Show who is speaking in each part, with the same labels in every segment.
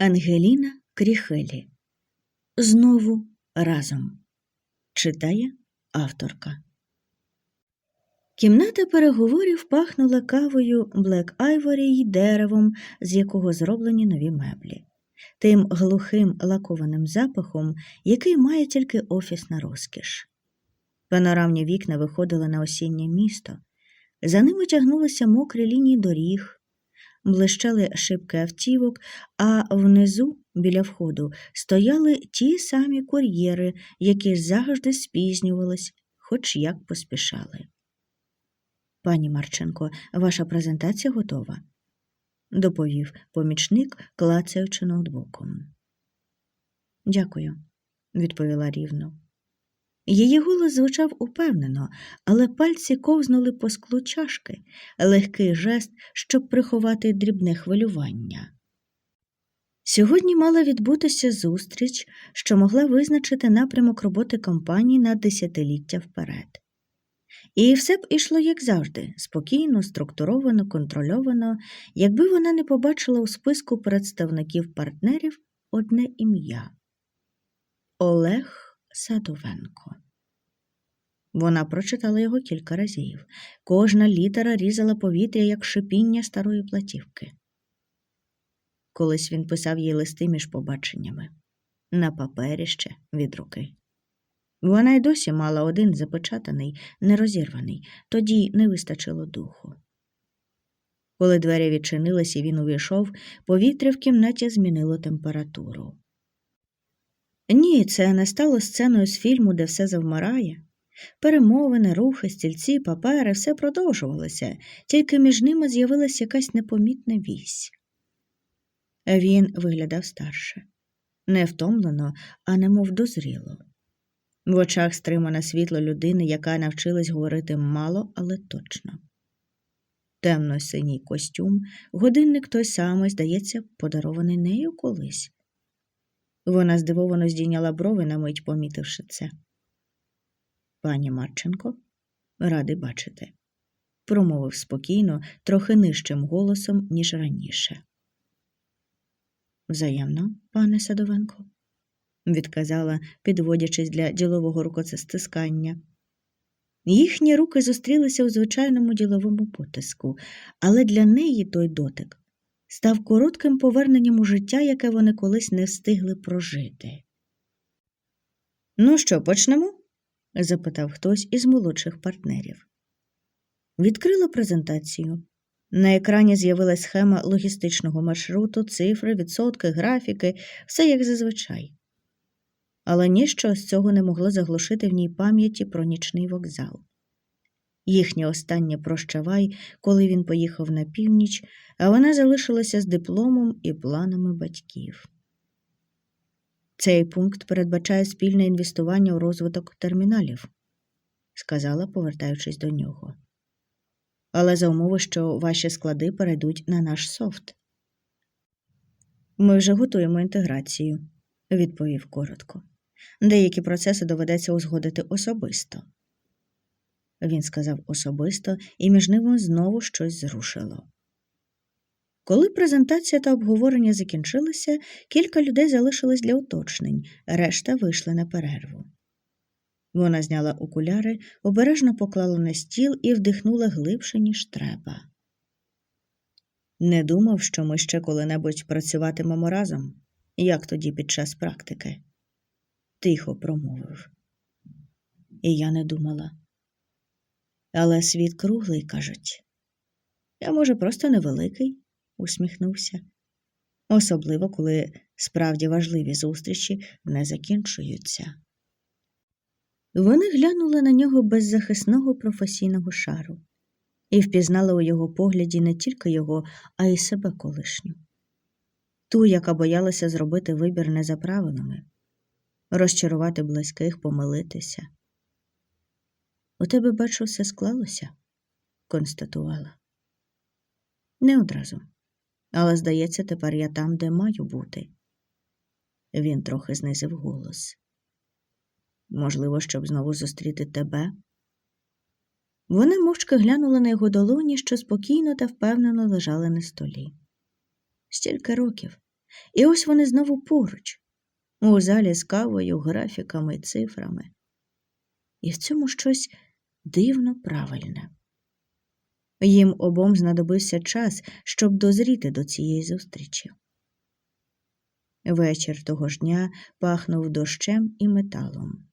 Speaker 1: Ангеліна Кріхелі. Знову разом. Читає авторка. Кімната переговорів пахнула кавою Блек Айворі й деревом, з якого зроблені нові меблі, тим глухим лакованим запахом, який має тільки офісна розкіш. Панорамні вікна виходили на осіннє місто, за ними тягнулися мокрі лінії доріг, блищали шибки автівок, а внизу, біля входу, стояли ті самі кур'єри, які завжди спізнювались, хоч як поспішали. Пані Марченко, ваша презентація готова, доповів помічник, клацаючи ноутбуком. Дякую, відповіла рівно. Її голос звучав упевнено, але пальці ковзнули по склу чашки, легкий жест, щоб приховати дрібне хвилювання. Сьогодні мала відбутися зустріч, що могла визначити напрямок роботи компанії на десятиліття вперед. І все б ішло, як завжди, спокійно, структуровано, контрольовано, якби вона не побачила у списку представників партнерів одне ім'я Олег Садовенко. Вона прочитала його кілька разів. Кожна літера різала повітря, як шипіння старої платівки. Колись він писав їй листи між побаченнями на папері ще від руки. Вона й досі мала один запечатаний, нерозірваний, тоді не вистачило духу. Коли двері відчинились і він увійшов, повітря в кімнаті змінило температуру. Ні, це не стало сценою з фільму, де все завмирає. Перемовини, рухи, стільці, папери, все продовжувалося, тільки між ними з'явилася якась непомітна вісь. Він виглядав старше, не втомлено, а немов дозріло. В очах стримане світло людини, яка навчилась говорити мало, але точно. Темно-синій костюм, годинник той самий, здається, подарований нею колись. Вона здивовано здійняла брови на мить, помітивши це. Пані Марченко, радий бачити, промовив спокійно, трохи нижчим голосом, ніж раніше. Взаємно, пане Садовенко, відказала, підводячись для ділового рукоцестискання. Їхні руки зустрілися у звичайному діловому потиску, але для неї той дотик став коротким поверненням у життя, яке вони колись не встигли прожити. Ну що, почнемо? запитав хтось із молодших партнерів. Відкрила презентацію. На екрані з'явилась схема логістичного маршруту, цифри, відсотки, графіки, все як зазвичай. Але ніщо з цього не могло заглушити в ній пам'яті про нічний вокзал. Їхнє останнє прощавай, коли він поїхав на північ, а вона залишилася з дипломом і планами батьків. Цей пункт передбачає спільне інвестування у розвиток терміналів, сказала, повертаючись до нього. Але за умови, що ваші склади перейдуть на наш софт. Ми вже готуємо інтеграцію, відповів коротко. Деякі процеси доведеться узгодити особисто. Він сказав особисто, і між ними знову щось зрушило. Коли презентація та обговорення закінчилися, кілька людей залишились для уточнень, решта вийшли на перерву. Вона зняла окуляри, обережно поклала на стіл і вдихнула глибше, ніж треба. Не думав, що ми ще коли-небудь працюватимемо разом, як тоді під час практики, тихо промовив. І я не думала. Але світ круглий, кажуть. Я, може, просто невеликий усміхнувся. Особливо, коли справді важливі зустрічі не закінчуються. Вони глянули на нього беззахисного професійного шару і впізнали у його погляді не тільки його, а й себе колишню. Ту, яка боялася зробити вибір не за правилами, розчарувати близьких, помилитися. У тебе, бачу, все склалося, констатувала. Не одразу але, здається, тепер я там, де маю бути. Він трохи знизив голос. Можливо, щоб знову зустріти тебе. Вона мовчки глянула на його долоні, що спокійно та впевнено лежали на столі. Стільки років, і ось вони знову поруч, у залі з кавою, графіками цифрами. І в цьому щось дивно правильне. Їм обом знадобився час, щоб дозріти до цієї зустрічі. Вечір того ж дня пахнув дощем і металом.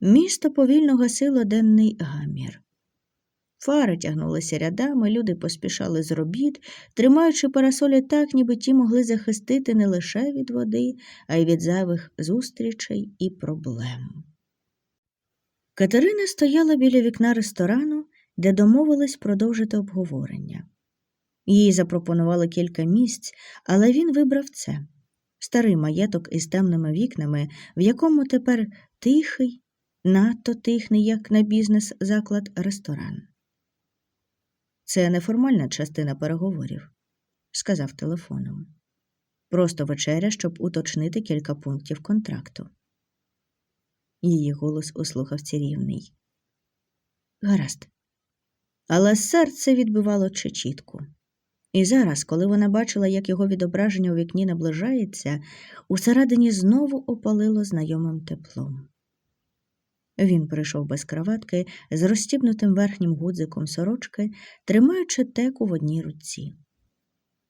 Speaker 1: Місто повільно гасило денний гамір. Фари тягнулися рядами, люди поспішали з робіт, тримаючи парасолі так, ніби ті могли захистити не лише від води, а й від зайвих зустрічей і проблем. Катерина стояла біля вікна ресторану, де домовились продовжити обговорення. Їй запропонували кілька місць, але він вибрав це старий маєток із темними вікнами, в якому тепер тихий, надто тихний, як на бізнес заклад ресторан. Це неформальна частина переговорів, сказав телефоном. Просто вечеря, щоб уточнити кілька пунктів контракту. Її голос у слухавці рівний. Гаразд. Але серце відбивало чечітку. І зараз, коли вона бачила, як його відображення у вікні наближається, усередині знову опалило знайомим теплом. Він прийшов без краватки з розстібнутим верхнім гудзиком сорочки, тримаючи теку в одній руці.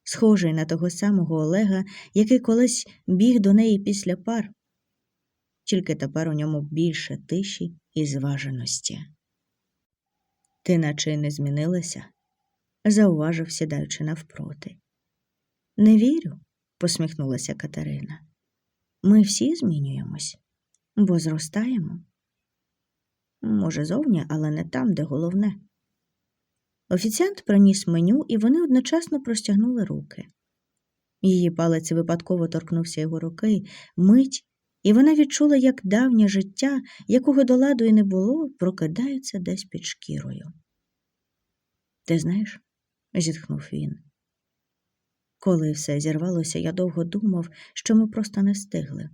Speaker 1: Схожий на того самого Олега, який колись біг до неї після пар, тільки тепер у ньому більше тиші і зваженості. Ти наче й не змінилася, зауважив, сідаючи навпроти. Не вірю, посміхнулася Катерина. Ми всі змінюємось, бо зростаємо. Може, зовні, але не там, де головне. Офіціант приніс меню, і вони одночасно простягнули руки. Її палець випадково торкнувся його руки, мить, і вона відчула, як давнє життя, якого до ладу і не було, прокидається десь під шкірою. Ти знаєш, зітхнув він. Коли все зірвалося, я довго думав, що ми просто не встигли,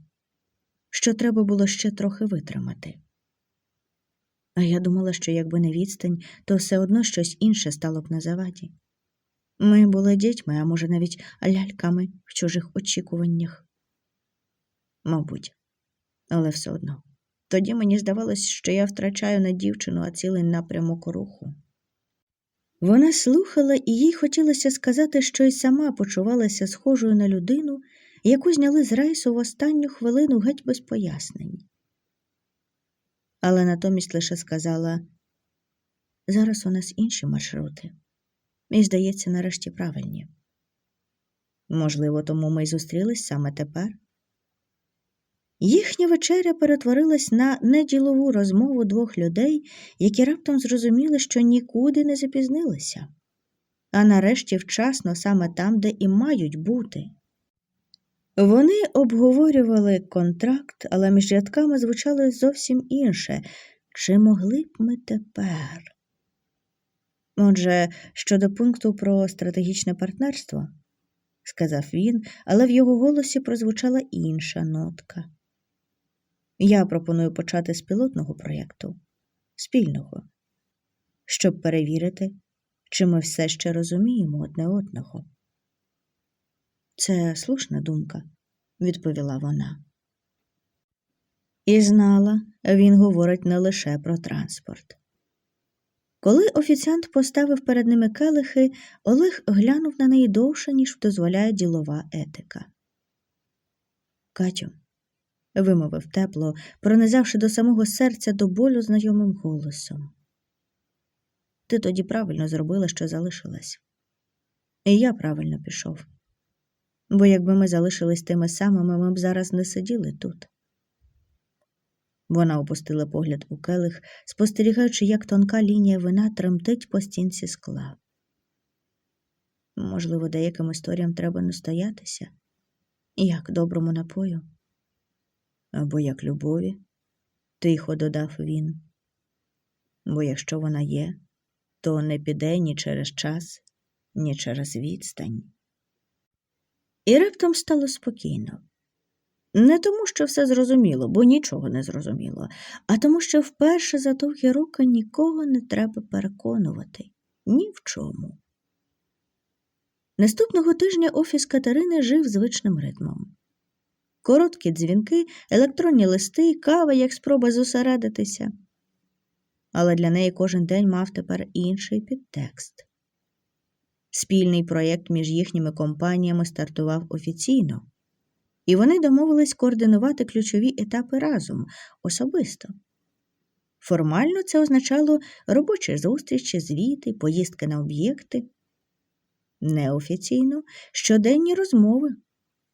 Speaker 1: що треба було ще трохи витримати. А я думала, що якби не відстань, то все одно щось інше стало б на заваді. Ми були дітьми, а може, навіть ляльками в чужих очікуваннях. Мабуть, але все одно. Тоді мені здавалось, що я втрачаю на дівчину, а цілий напрямок руху. Вона слухала, і їй хотілося сказати, що й сама почувалася схожою на людину, яку зняли з рейсу в останню хвилину геть без пояснень але натомість лише сказала зараз у нас інші маршрути, і, здається, нарешті правильні. Можливо, тому ми й зустрілись саме тепер. Їхня вечеря перетворилась на неділову розмову двох людей, які раптом зрозуміли, що нікуди не запізнилися, а нарешті вчасно саме там, де і мають бути. Вони обговорювали контракт, але між рядками звучало зовсім інше. Чи могли б ми тепер? Отже, щодо пункту про стратегічне партнерство, сказав він, але в його голосі прозвучала інша нотка. Я пропоную почати з пілотного проєкту, спільного, щоб перевірити, чи ми все ще розуміємо одне одного. Це слушна думка, відповіла вона. І знала, він говорить не лише про транспорт. Коли офіціант поставив перед ними келихи, Олег глянув на неї довше, ніж дозволяє ділова етика. Катю, вимовив тепло, пронизавши до самого серця до болю знайомим голосом. Ти тоді правильно зробила, що залишилась. І я правильно пішов бо якби ми залишились тими самими, ми б зараз не сиділи тут. Вона опустила погляд у келих, спостерігаючи, як тонка лінія вина тремтить по стінці скла. Можливо, деяким історіям треба настоятися, як доброму напою, або як любові, тихо додав він. Бо якщо вона є, то не піде ні через час, ні через відстань. І раптом стало спокійно. Не тому, що все зрозуміло, бо нічого не зрозуміло, а тому, що вперше за довгі роки нікого не треба переконувати ні в чому. Наступного тижня офіс Катерини жив звичним ритмом. Короткі дзвінки, електронні листи, кава як спроба зосередитися. Але для неї кожен день мав тепер інший підтекст. Спільний проєкт між їхніми компаніями стартував офіційно, і вони домовились координувати ключові етапи разом особисто. Формально це означало робочі зустрічі, звіти, поїздки на об'єкти. Неофіційно щоденні розмови,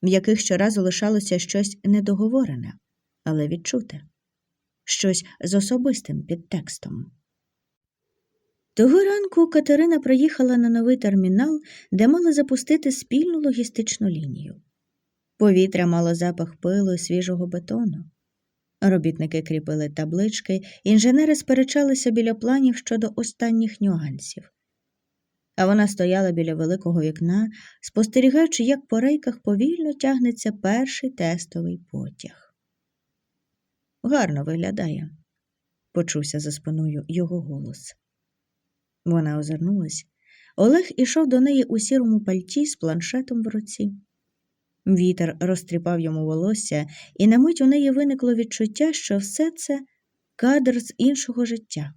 Speaker 1: в яких щоразу лишалося щось недоговорене, але відчуте, щось з особистим підтекстом. Того ранку Катерина приїхала на новий термінал, де мали запустити спільну логістичну лінію. Повітря мало запах пилу і свіжого бетону. Робітники кріпили таблички, інженери сперечалися біля планів щодо останніх нюансів. А вона стояла біля великого вікна, спостерігаючи, як по рейках повільно тягнеться перший тестовий потяг. Гарно виглядає, почувся за спиною його голос. Вона озирнулась. Олег ішов до неї у сірому пальті з планшетом в руці. Вітер розтріпав йому волосся, і на мить у неї виникло відчуття, що все це кадр з іншого життя,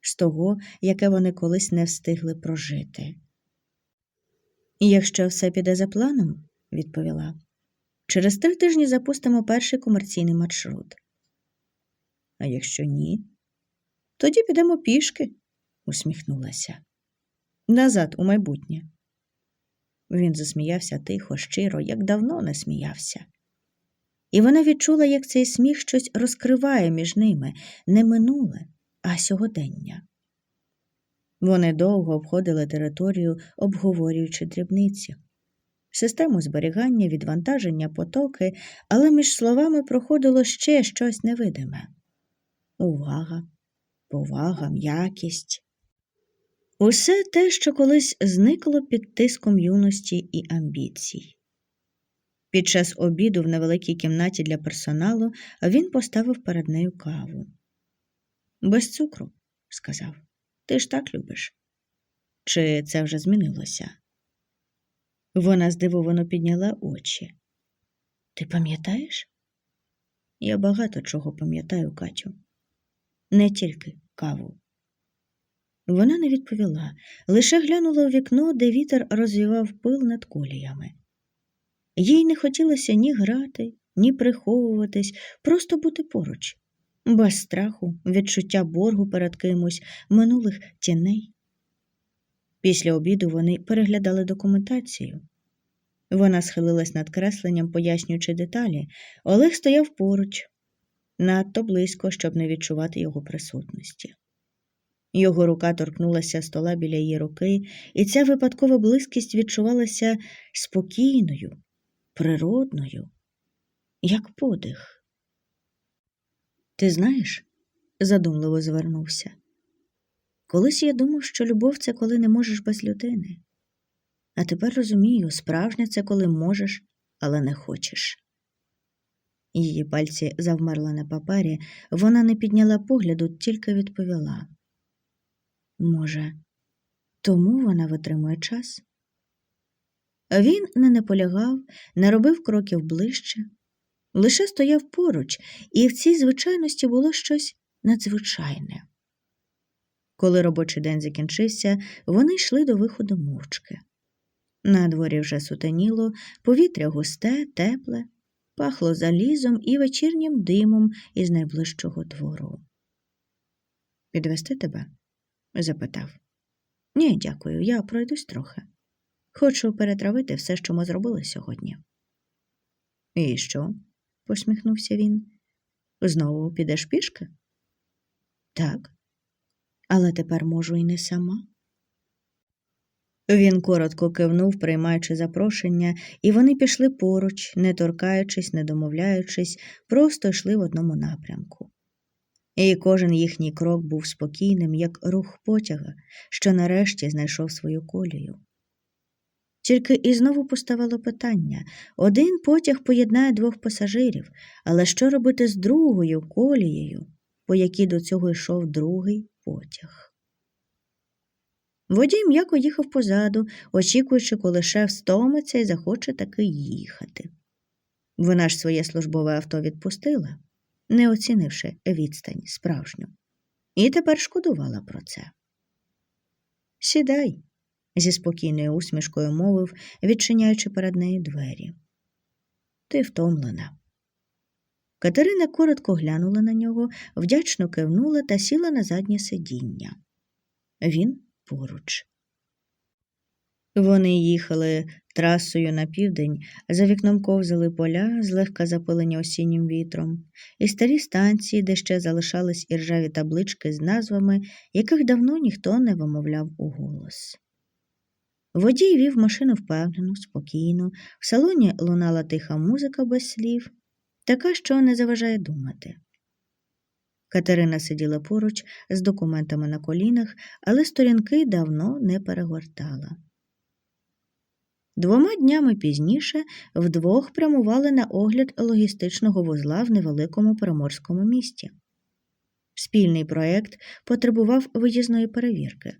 Speaker 1: з того, яке вони колись не встигли прожити. Якщо все піде за планом, відповіла, через три тижні запустимо перший комерційний маршрут. А якщо ні, тоді підемо пішки, усміхнулася. Назад у майбутнє. Він засміявся тихо, щиро, як давно не сміявся. І вона відчула, як цей сміх щось розкриває між ними не минуле, а сьогодення. Вони довго обходили територію, обговорюючи дрібниці, систему зберігання, відвантаження, потоки, але між словами проходило ще щось невидиме увага, повага, м'якість. Усе те, що колись зникло під тиском юності і амбіцій. Під час обіду в невеликій кімнаті для персоналу він поставив перед нею каву. Без цукру, сказав, ти ж так любиш. Чи це вже змінилося? Вона здивовано підняла очі. Ти пам'ятаєш? Я багато чого пам'ятаю, Катю, не тільки каву. Вона не відповіла, лише глянула у вікно, де вітер розвівав пил над коліями. Їй не хотілося ні грати, ні приховуватись, просто бути поруч, без страху, відчуття боргу перед кимось, минулих тіней. Після обіду вони переглядали документацію. Вона схилилась над кресленням, пояснюючи деталі. Олег стояв поруч, надто близько, щоб не відчувати його присутності. Його рука торкнулася стола біля її руки, і ця випадкова близькість відчувалася спокійною, природною, як подих. Ти знаєш, задумливо звернувся. Колись я думав, що любов це коли не можеш без людини. А тепер розумію, справжня це коли можеш, але не хочеш. Її пальці завмерли на папері, вона не підняла погляду, тільки відповіла. Може, тому вона витримує час? Він не наполягав, не робив кроків ближче, лише стояв поруч, і в цій звичайності було щось надзвичайне. Коли робочий день закінчився, вони йшли до виходу мовчки. На дворі вже сутеніло, повітря густе, тепле, пахло залізом і вечірнім димом із найближчого двору. Підвести тебе? запитав. Ні, дякую, я пройдусь трохи. Хочу перетравити все, що ми зробили сьогодні. І що? Посміхнувся він. Знову підеш пішки? Так, але тепер можу і не сама. Він коротко кивнув, приймаючи запрошення, і вони пішли поруч, не торкаючись, не домовляючись, просто йшли в одному напрямку. І кожен їхній крок був спокійним, як рух потяга, що нарешті знайшов свою колію. Тільки і знову поставало питання один потяг поєднає двох пасажирів, але що робити з другою колією, по якій до цього йшов другий потяг? Водій м'яко їхав позаду, очікуючи, коли шеф стомиться і захоче таки їхати. Вона ж своє службове авто відпустила, не оцінивши відстань справжню, і тепер шкодувала про це. Сідай, зі спокійною усмішкою мовив, відчиняючи перед нею двері. Ти втомлена. Катерина коротко глянула на нього, вдячно кивнула та сіла на заднє сидіння. Він поруч. Вони їхали трасою на південь, за вікном ковзали поля, злегка запилені осіннім вітром, і старі станції, де ще залишались іржаві таблички з назвами, яких давно ніхто не вимовляв у голос. Водій вів машину впевнено, спокійно, в салоні лунала тиха музика без слів, така, що не заважає думати. Катерина сиділа поруч з документами на колінах, але сторінки давно не перегортала. Двома днями пізніше вдвох прямували на огляд логістичного вузла в невеликому приморському місті. Спільний проект потребував виїзної перевірки.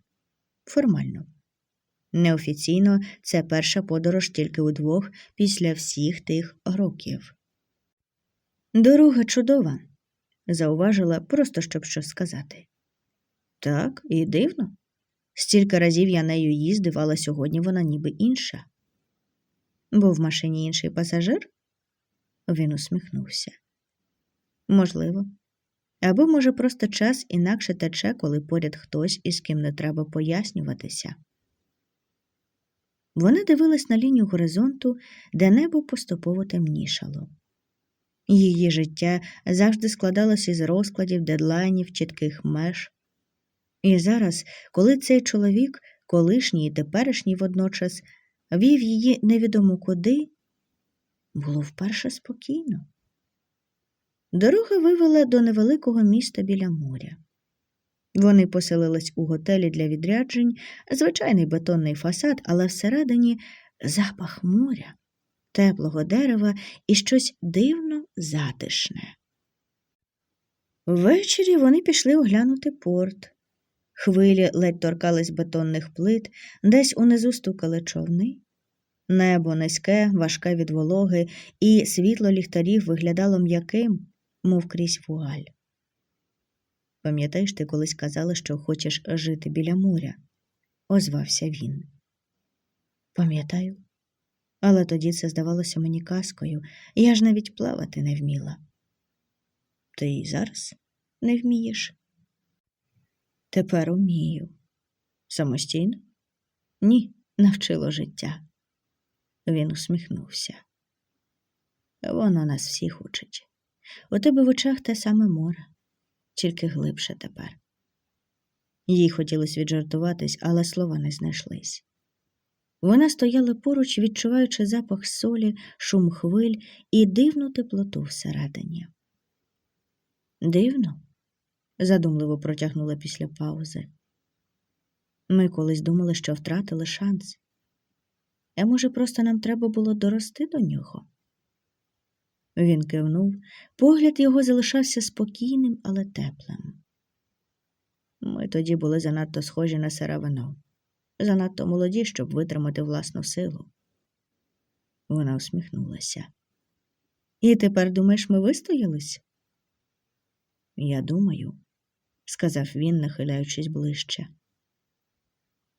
Speaker 1: Формально. Неофіційно це перша подорож тільки удвох після всіх тих років. Дорога чудова, зауважила, просто щоб щось сказати. Так, і дивно. Стільки разів я нею їздив, але сьогодні вона ніби інша. Був в машині інший пасажир? Він усміхнувся. Можливо. Або, може, просто час інакше тече, коли поряд хтось, із ким не треба пояснюватися. Вони дивились на лінію горизонту, де небо поступово темнішало. Її життя завжди складалося із розкладів, дедлайнів, чітких меж. І зараз, коли цей чоловік, колишній і теперішній водночас, вів її невідомо куди, було вперше спокійно. Дорога вивела до невеликого міста біля моря. Вони поселились у готелі для відряджень, звичайний бетонний фасад, але всередині запах моря, теплого дерева і щось дивно затишне. Ввечері вони пішли оглянути порт. Хвилі ледь торкались бетонних плит, десь унизу стукали човни. Небо низьке, важке від вологи, і світло ліхтарів виглядало м'яким, мов крізь вуаль. Пам'ятаєш, ти колись казала, що хочеш жити біля моря? озвався він. Пам'ятаю, але тоді це здавалося мені казкою, я ж навіть плавати не вміла. Ти й зараз не вмієш? Тепер умію. Самостійно? Ні, навчило життя. Він усміхнувся. Воно нас всіх учить. У тебе в очах те саме море, тільки глибше тепер. Їй хотілося віджартуватись, але слова не знайшлись. Вона стояла поруч, відчуваючи запах солі, шум хвиль і дивну теплоту всередині. Дивно? задумливо протягнула після паузи. Ми колись думали, що втратили шанс. А може, просто нам треба було дорости до нього? Він кивнув, погляд його залишався спокійним, але теплим. Ми тоді були занадто схожі на сире занадто молоді, щоб витримати власну силу. Вона усміхнулася. І тепер думаєш, ми вистоялись? Я думаю, сказав він, нахиляючись ближче,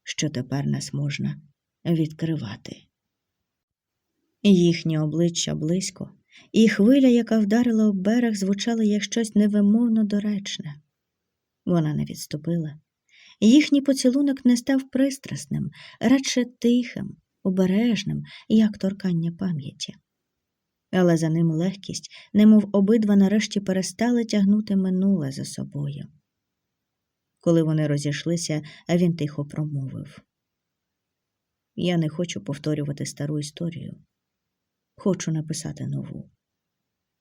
Speaker 1: що тепер нас можна відкривати. Їхнє обличчя близько, і хвиля, яка вдарила об берег, звучала як щось невимовно доречне. Вона не відступила. Їхній поцілунок не став пристрасним, радше тихим, обережним, як торкання пам'яті. Але за ним легкість, немов обидва нарешті перестали тягнути минуле за собою. Коли вони розійшлися, він тихо промовив Я не хочу повторювати стару історію. Хочу написати нову.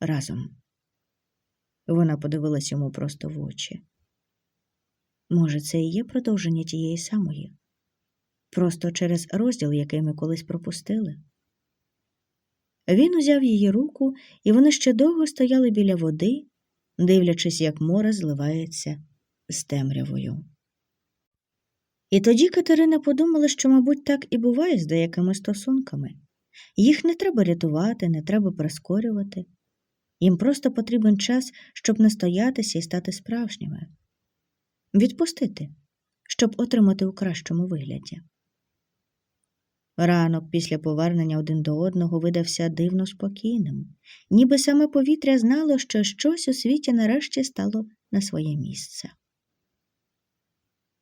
Speaker 1: Разом. Вона подивилась йому просто в очі. Може, це і є продовження тієї самої, просто через розділ, який ми колись пропустили. Він узяв її руку, і вони ще довго стояли біля води, дивлячись, як море зливається з темрявою. І тоді Катерина подумала, що, мабуть, так і буває з деякими стосунками. Їх не треба рятувати, не треба прискорювати. Їм просто потрібен час, щоб настоятися і стати справжніми. Відпустити, щоб отримати у кращому вигляді. Ранок після повернення один до одного видався дивно спокійним, ніби саме повітря знало, що щось у світі нарешті стало на своє місце.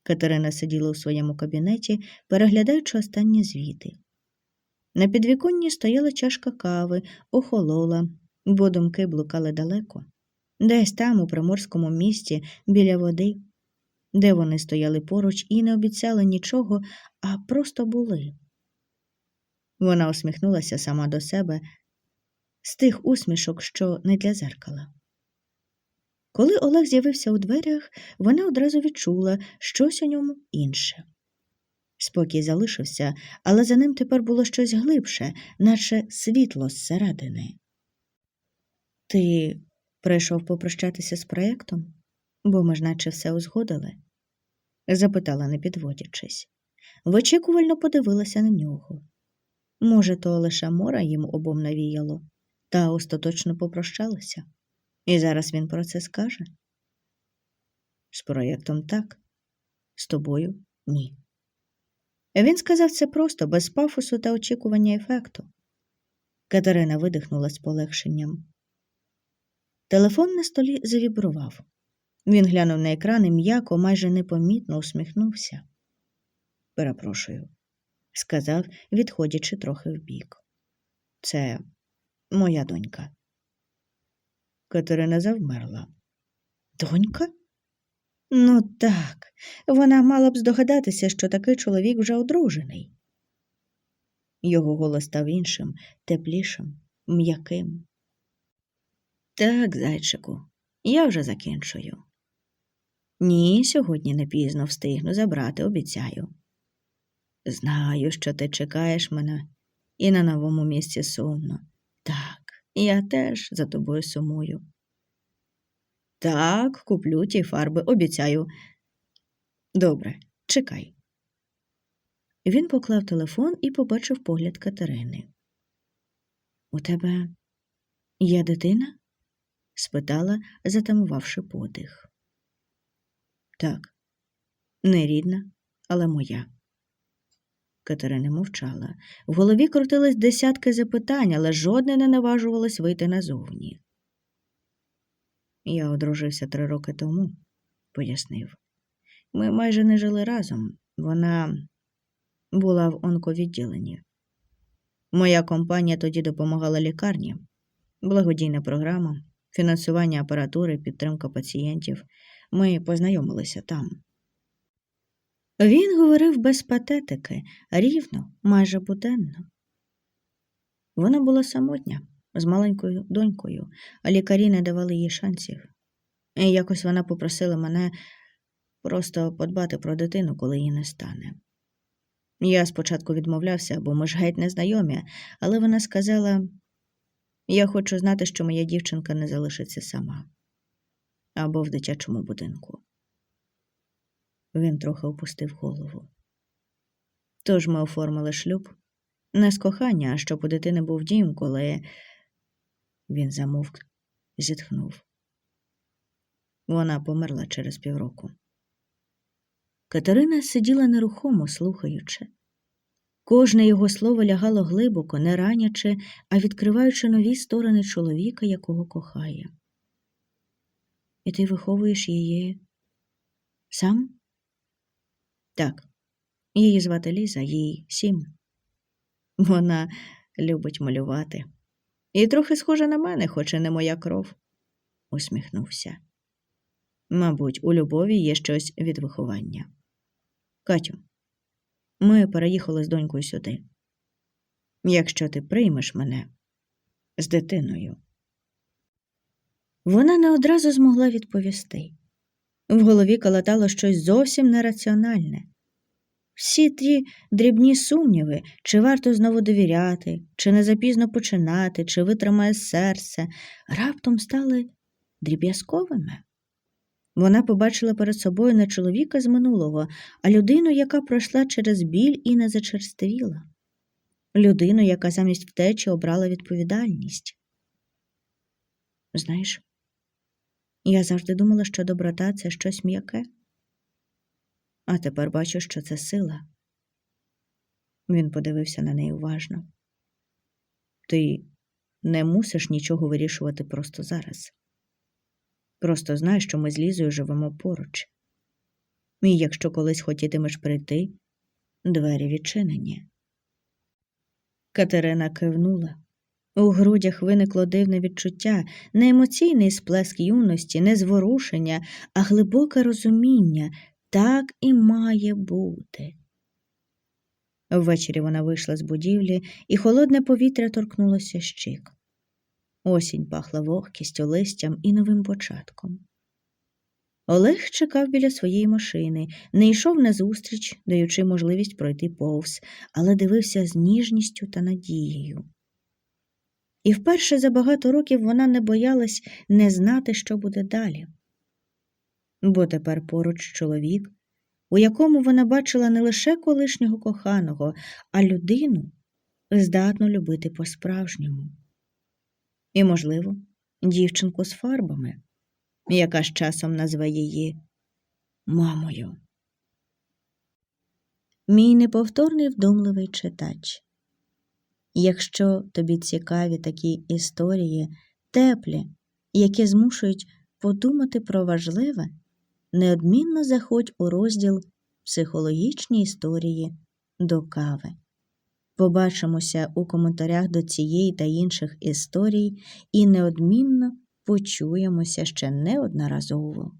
Speaker 1: Катерина сиділа у своєму кабінеті, переглядаючи останні звіти. На підвіконні стояла чашка кави, охолола, бо думки блукали далеко, десь там, у приморському місті, біля води, де вони стояли поруч і не обіцяли нічого, а просто були. Вона усміхнулася сама до себе з тих усмішок, що не для зеркала. Коли Олег з'явився у дверях, вона одразу відчула щось у ньому інше. Спокій залишився, але за ним тепер було щось глибше, наче світло зсередини. Ти прийшов попрощатися з проєктом, бо ми ж наче все узгодили? запитала, не підводячись. Вичікувально подивилася на нього. Може, то лише мора їм обом навіяло, та остаточно попрощалися. І зараз він про це скаже? З проєктом так, з тобою ні. Він сказав це просто, без пафосу та очікування ефекту. Катерина видихнула з полегшенням. Телефон на столі завібрував. Він глянув на екран і м'яко, майже непомітно усміхнувся. Перепрошую, сказав, відходячи трохи вбік. Це моя донька. Катерина завмерла. Донька? Ну так, вона мала б здогадатися, що такий чоловік вже одружений. Його голос став іншим, теплішим, м'яким. Так, зайчику, я вже закінчую. Ні, сьогодні не пізно встигну забрати, обіцяю. Знаю, що ти чекаєш мене, і на новому місці сумно. Так, я теж за тобою сумую. Так, куплю ті фарби, обіцяю. Добре, чекай. Він поклав телефон і побачив погляд Катерини. У тебе є дитина? спитала, затамувавши подих. Так, не рідна, але моя. Катерина мовчала. В голові крутились десятки запитань, але жодне не наважувалось вийти назовні. Я одружився три роки тому, пояснив. Ми майже не жили разом. Вона була в онковідділенні. Моя компанія тоді допомагала лікарні, благодійна програма, фінансування апаратури, підтримка пацієнтів. Ми познайомилися там. Він говорив без патетики, рівно, майже буденно. Вона була самотня, з маленькою донькою, а лікарі не давали їй шансів. І якось вона попросила мене просто подбати про дитину, коли її не стане. Я спочатку відмовлявся, бо ми ж геть не знайомі, але вона сказала я хочу знати, що моя дівчинка не залишиться сама або в дитячому будинку. Він трохи опустив голову. Тож ми оформили шлюб не з кохання, а щоб у дитини був дім, коли він замовк, зітхнув. Вона померла через півроку. Катерина сиділа нерухомо, слухаючи. Кожне його слово лягало глибоко, не ранячи, а відкриваючи нові сторони чоловіка, якого кохає. І ти виховуєш її сам? Так, її звати Ліза, їй сім. Вона любить малювати. І трохи схожа на мене, хоч і не моя кров, усміхнувся. Мабуть, у любові є щось від виховання. Катю, ми переїхали з донькою сюди. Якщо ти приймеш мене з дитиною. Вона не одразу змогла відповісти. В голові калатало щось зовсім нераціональне. Всі ті дрібні сумніви, чи варто знову довіряти, чи не запізно починати, чи витримає серце, раптом стали дріб'язковими. Вона побачила перед собою не чоловіка з минулого, а людину, яка пройшла через біль і не зачерствіла. Людину, яка замість втечі обрала відповідальність. Знаєш, я завжди думала, що доброта це щось м'яке, а тепер бачу, що це сила. Він подивився на неї уважно. Ти не мусиш нічого вирішувати просто зараз. Просто знай, що ми з Лізою живемо поруч. І якщо колись хотітимеш прийти, двері відчинені. Катерина кивнула. У грудях виникло дивне відчуття, не емоційний сплеск юності, не зворушення, а глибоке розуміння так і має бути. Ввечері вона вийшла з будівлі, і холодне повітря торкнулося щік. Осінь пахла вогкістю, листям і новим початком. Олег чекав біля своєї машини, не йшов назустріч, даючи можливість пройти повз, але дивився з ніжністю та надією. І вперше за багато років вона не боялась не знати, що буде далі. Бо тепер поруч чоловік, у якому вона бачила не лише колишнього коханого, а людину, здатну любити по-справжньому. І, можливо, дівчинку з фарбами, яка з часом назве її мамою. Мій неповторний вдумливий читач. Якщо тобі цікаві такі історії, теплі, які змушують подумати про важливе, неодмінно заходь у розділ Психологічні історії до кави. Побачимося у коментарях до цієї та інших історій і неодмінно почуємося ще неодноразово.